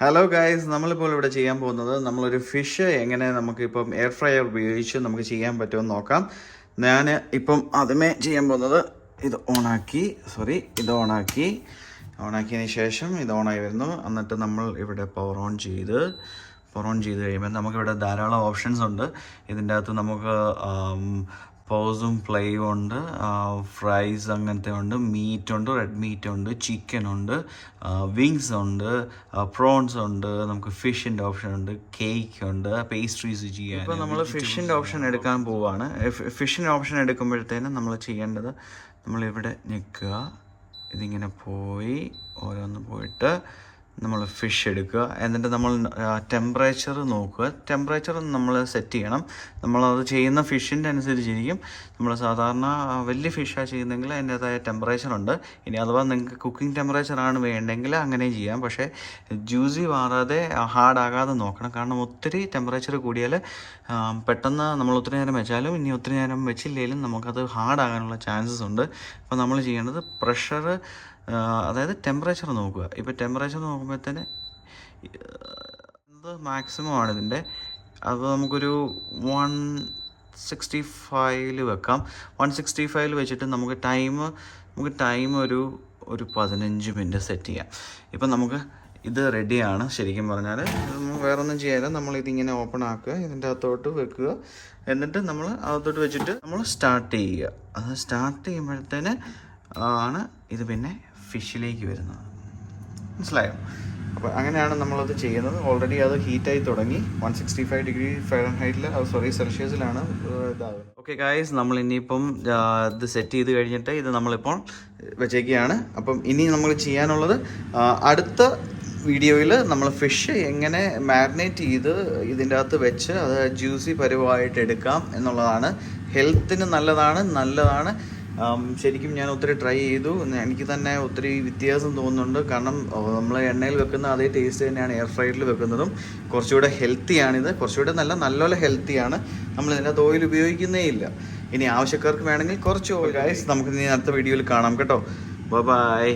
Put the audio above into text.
Hello guys നമ്മളിപ്പോൾ ഇവിടെ ചെയ്യാൻ പോകുന്നത് നമ്മളൊരു ഫിഷ് എങ്ങനെ നമുക്കിപ്പം എയർ ഫ്രയർ ഉപയോഗിച്ച് നമുക്ക് ചെയ്യാൻ പറ്റുമെന്ന് നോക്കാം. ഞാൻ ഇപ്പം ആദ്യമേ ചെയ്യാൻ പോകുന്നത് ഇത് ഓണാക്കി സോറി ഇത് ഓണാക്കി. ഓണാക്കിയതിന് ശേഷം ഇത് ഓണായി വരുന്നു. എന്നിട്ട് നമ്മൾ ഇവിടെ പവർ ഓൺ ചെയ്ത് പവർ ഓൺ ചെയ്ത് കഴിയുമ്പോൾ നമുക്കിവിടെ ധാരാളം ഓപ്ഷൻസ് ഉണ്ട്. ഇതിന്റെ അകത്ത് നമുക്ക് പോസും പ്ലേയും ഉണ്ട്. ഫ്രൈസ് അങ്ങനത്തെ ഉണ്ട്. മീറ്റ് ഉണ്ട് റെഡ് മീറ്റ് ഉണ്ട് ചിക്കൻ ഉണ്ട് വിങ്സ് ഉണ്ട് പ്രോൺസ് ഉണ്ട് നമുക്ക് ഫിഷിന്റെ ഓപ്ഷൻ ഉണ്ട് കേക്ക് ഉണ്ട് പേസ്ട്രീസ് ചെയ്യാൻ ഇപ്പോൾ നമ്മൾ ഫിഷിന്റെ ഓപ്ഷൻ എടുക്കാൻ പോവുകയാണ് ഫിഷിന്റെ ഓപ്ഷൻ എടുക്കുമ്പോഴത്തേനും നമ്മൾ ചെയ്യേണ്ടത് നമ്മളിവിടെ നിൽക്കുക ഇതിങ്ങനെ പോയി ഓരോന്ന് പോയിട്ട് നമ്മൾ ഫിഷ് എടുക്കുക. എന്നിട്ട് നമ്മൾ ടെമ്പറേച്ചർ നോക്കുക. ടെമ്പറേച്ചർ നമ്മൾ സെറ്റ് ചെയ്യണം. നമ്മളത് ചെയ്യുന്ന ഫിഷിന്റെ അനുസരിച്ചിരിക്കും. നമ്മൾ സാധാരണ വലിയ ഫിഷാണ് ചെയ്യുന്നതെങ്കിൽ അതിന്റെതായ ഉണ്ട്. ഇനി അഥവാ നിങ്ങൾക്ക് കുക്കിംഗ് ടെമ്പറേച്ചറാണ് വേണ്ടെങ്കിൽ അങ്ങനെ ചെയ്യാം. പക്ഷേ ജ്യൂസി മാറാതെ ഹാർഡാകാതെ നോക്കണം. കാരണം ഒത്തിരി ടെമ്പറേച്ചർ കൂടിയാൽ പെട്ടെന്ന് നമ്മൾ ഒത്തിരി നേരം വെച്ചാലും ഇനി ഒത്തിരി നേരം വെച്ചില്ലെങ്കിലും നമുക്കത് ഹാർഡാകാനുള്ള ചാൻസസ് ഉണ്ട്. അപ്പോൾ നമ്മൾ ചെയ്യേണ്ടത് പ്രഷർ അതായത് ടെമ്പറേച്ചർ നോക്കുക. ഇപ്പോൾ ടെമ്പറേച്ചർ നോക്കുമ്പോൾ ഇത് മാക്സിമം ആണ് ഇതിന്റെ അപ്പോൾ നമുക്കൊരു വൺ സിക്സ്റ്റി ഫൈവിൽ വെക്കാം. വൺ സിക്സ്റ്റി ഫൈവിൽ വെച്ചിട്ട് നമുക്ക് ടൈം നമുക്ക് ടൈം ഒരു ഒരു പതിനഞ്ച് മിനിറ്റ് സെറ്റ് ചെയ്യാം. ഇപ്പം നമുക്ക് ഇത് റെഡിയാണ് ശരിക്കും പറഞ്ഞാൽ വേറൊന്നും ചെയ്യാതെ നമ്മൾ ഇതിങ്ങനെ ഓപ്പൺ ആക്കുക. ഇതിന്റെ അകത്തോട്ട് വെക്കുക. എന്നിട്ട് നമ്മൾ അകത്തോട്ട് വെച്ചിട്ട് നമ്മൾ സ്റ്റാർട്ട് ചെയ്യുക. അത് സ്റ്റാർട്ട് ചെയ്യുമ്പോഴത്തേന് ആണ് ഇത് പിന്നെ ഫിഷിലേക്ക് വരുന്നത്. മനസ്സിലായോ? അപ്പോൾ അങ്ങനെയാണ് നമ്മളത് ചെയ്യുന്നത്. ഓൾറെഡി അത് ഹീറ്റായി തുടങ്ങി. വൺ സിക്സ്റ്റി ഫൈവ് ഡിഗ്രി ഫാരൻഹൈറ്റിൽ ഹൈറ്റിൽ സോറി സെൽഷ്യസിലാണ് ഇതാകുന്നത്. ഓക്കെ ഗായ്സ് നമ്മൾ ഇനിയിപ്പം ഇത് സെറ്റ് ചെയ്ത് കഴിഞ്ഞിട്ട് ഇത് നമ്മളിപ്പോൾ വെച്ചേക്കുകയാണ്. അപ്പം ഇനി നമ്മൾ ചെയ്യാനുള്ളത് അടുത്ത വീഡിയോയിൽ നമ്മൾ ഫിഷ് എങ്ങനെ മാരിനേറ്റ് ചെയ്ത് ഇതിന്റെ അകത്ത് വെച്ച് അത് ജ്യൂസി പരുവമായിട്ട് എടുക്കാം എന്നുള്ളതാണ്. ഹെൽത്തിന് നല്ലതാണ് നല്ലതാണ്. ശരിക്കും ഞാൻ ഒത്തിരി ട്രൈ ചെയ്തു. എനിക്ക് തന്നെ ഒത്തിരി വ്യത്യാസം തോന്നുന്നുണ്ട്. കാരണം നമ്മൾ എണ്ണയിൽ വെക്കുന്ന അതേ ടേസ്റ്റ് തന്നെയാണ് എയർ ഫ്രൈഡിൽ വെക്കുന്നതും. കുറച്ചുകൂടെ ഹെൽത്തിയാണിത് കുറച്ചുകൂടെ നല്ല നല്ലപോലെ ഹെൽത്തിയാണ് നമ്മൾ ഇതിനകത്ത് ഓയിൽ ഉപയോഗിക്കുന്നേ ഇല്ല. ഇനി ആവശ്യക്കാർക്ക് വേണമെങ്കിൽ കുറച്ച് ഓയിൽ നമുക്ക് ഇനി അടുത്ത വീഡിയോയിൽ കാണാം കേട്ടോ. ബൈ